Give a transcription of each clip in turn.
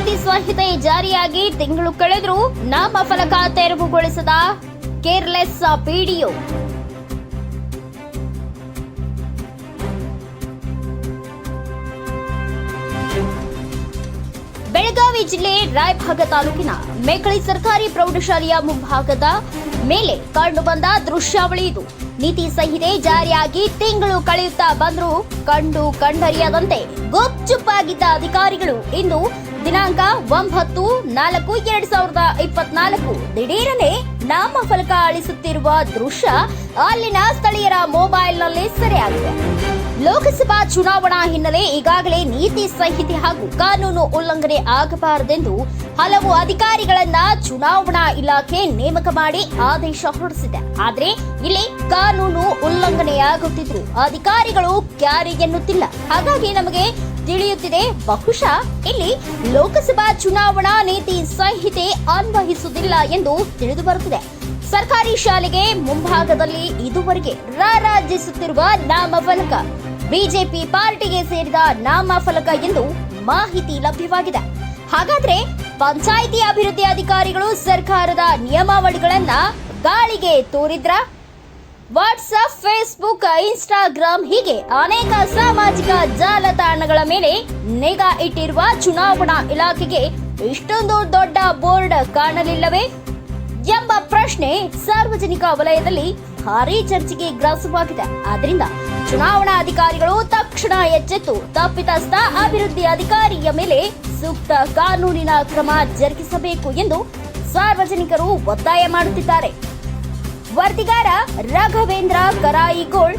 ಸಂಹಿತೆ ಜಾರಿಯಾಗಿ ತಿಂಗಳು ಕಳೆದರೂ ನಾಮಫಲಕ ತೆರವುಗೊಳಿಸದ ಕೇರ್ಲೆಸ್ ಪಿಡಿಒ. ಬೆಳಗಾವಿ ಜಿಲ್ಲೆ ರಾಯಭಾಗ ತಾಲೂಕಿನ ಮೇಕಳಿ ಸರ್ಕಾರಿ ಪ್ರೌಢಶಾಲೆಯ ಮುಂಭಾಗದ ಮೇಲೆ ಕಂಡುಬಂದ ದೃಶ್ಯಾವಳಿ ಇದು. ನೀತಿ ಸಂಹಿತೆ ಜಾರಿಯಾಗಿ ತಿಂಗಳು ಕಳೆಯುತ್ತಾ ಬಂದರೂ ಕಂಡು ಕಂಡರಿಯದಂತೆ ಗುಪ್ಚುಪ್ಪಾಗಿದ್ದ ಅಧಿಕಾರಿಗಳು ಇಂದು ದಿನಾಂಕ ಒಂಬತ್ತು ನಾಲ್ಕು ಎರಡ್ ಸಾವಿರದ ಇಪ್ಪತ್ನಾಲ್ಕು. ದಿಢೀರನೆ ನಾಮಫಲಕ ಅಳಿಸುತ್ತಿರುವ ದೃಶ್ಯ ಅಲ್ಲಿನ ಸ್ಥಳೀಯರ ಮೊಬೈಲ್ನಲ್ಲಿ ಸೆರೆಯಾಗಿದೆ. ಲೋಕಸಭಾ ಚುನಾವಣಾ ಹಿನ್ನೆಲೆ ಈಗಾಗಲೇ ನೀತಿ ಸಂಹಿತೆ ಹಾಗೂ ಕಾನೂನು ಉಲ್ಲಂಘನೆ ಆಗಬಾರದೆಂದು ಹಲವು ಅಧಿಕಾರಿಗಳನ್ನ ಚುನಾವಣಾ ಇಲಾಖೆ ನೇಮಕ ಮಾಡಿ ಆದೇಶ ಹೊರಡಿಸಿದೆ. ಆದರೆ ಇಲ್ಲಿ ಕಾನೂನು ಉಲ್ಲಂಘನೆಯಾಗುತ್ತಿದ್ರು ಅಧಿಕಾರಿಗಳು ಕ್ಯಾರಿ ಎನ್ನುತ್ತಿಲ್ಲ. ಹಾಗಾಗಿ ನಮಗೆ ತಿಳಿಯುತ್ತಿದೆ. ಬಹುಶಃ ಇಲ್ಲಿ ಲೋಕಸಭಾ ಚುನಾವಣಾ ನೀತಿ ಸಂಹಿತೆ ಅನ್ವಯಿಸುವುದಿಲ್ಲ ಎಂದು ತಿಳಿದು ಬರುತ್ತಿದೆ ಸರ್ಕಾರಿ ಶಾಲೆಗೆ ಮುಂಭಾಗದಲ್ಲಿ ಇದುವರೆಗೆ ರಾರಾಜಿಸುತ್ತಿರುವ ನಾಮಫಲಕ. ಬಿಜೆಪಿ ಪಾರ್ಟಿಗೆ ಸೇರಿದ ನಾಮಫಲಕ ಎಂದು ಮಾಹಿತಿ ಲಭ್ಯವಾಗಿದೆ. ಹಾಗಾದ್ರೆ ಪಂಚಾಯಿತಿ ಅಭಿವೃದ್ಧಿ ಅಧಿಕಾರಿಗಳು ಸರ್ಕಾರದ ನಿಯಮಾವಳಿಗಳನ್ನ ಗಾಳಿಗೆ ತೋರಿದ್ರ? ವಾಟ್ಸ್ಆಪ್, ಫೇಸ್ಬುಕ್ ಇನ್ಸ್ಟಾಗ್ರಾಂ ಹೀಗೆ ಅನೇಕ ಸಾಮಾಜಿಕ ಜಾಲತಾಣಗಳ ಮೇಲೆ ನಿಗಾ ಇಟ್ಟಿರುವ ಚುನಾವಣಾ ಇಲಾಖೆಗೆ ಇಷ್ಟೊಂದು ದೊಡ್ಡ ಬೋರ್ಡ್ ಕಾಣಲಿಲ್ಲವೇ ಎಂಬ ಪ್ರಶ್ನೆ ಸಾರ್ವಜನಿಕ ವಲಯದಲ್ಲಿ ಭಾರಿ ಚರ್ಚೆಗೆ ಗ್ರಾಸವಾಗಿದೆ. ಆದ್ದರಿಂದ ಚುನಾವಣಾ ಅಧಿಕಾರಿಗಳು ತಕ್ಷಣ ಎಚ್ಚೆತ್ತು. ತಪ್ಪಿತಸ್ಥ ಅಭಿವೃದ್ಧಿ ಅಧಿಕಾರಿಯ ಮೇಲೆ ಸೂಕ್ತ ಕಾನೂನಿನ ಕ್ರಮ ಜರುಗಿಸಬೇಕು ಎಂದು ಸಾರ್ವಜನಿಕರು ಒತ್ತಾಯ ಮಾಡುತ್ತಿದ್ದಾರೆ. ವರದಿಗಾರ Raghavendra Karayigol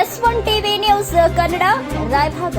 S one TV news Kannada Raybag